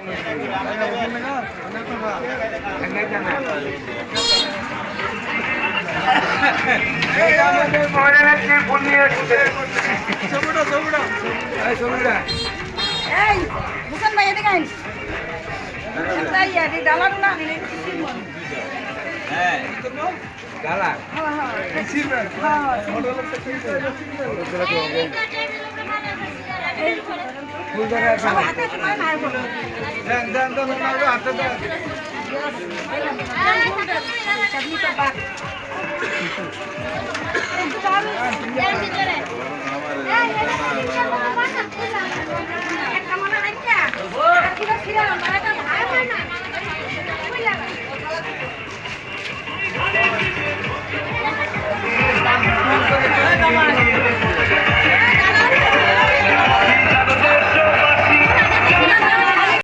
এই হুসেন ভাই এদিকে আইন তাই আর এই ডালা ডালা হ্যাঁ হ্যাঁ আমার হাতে আছে। মানে নাই বলো চাবি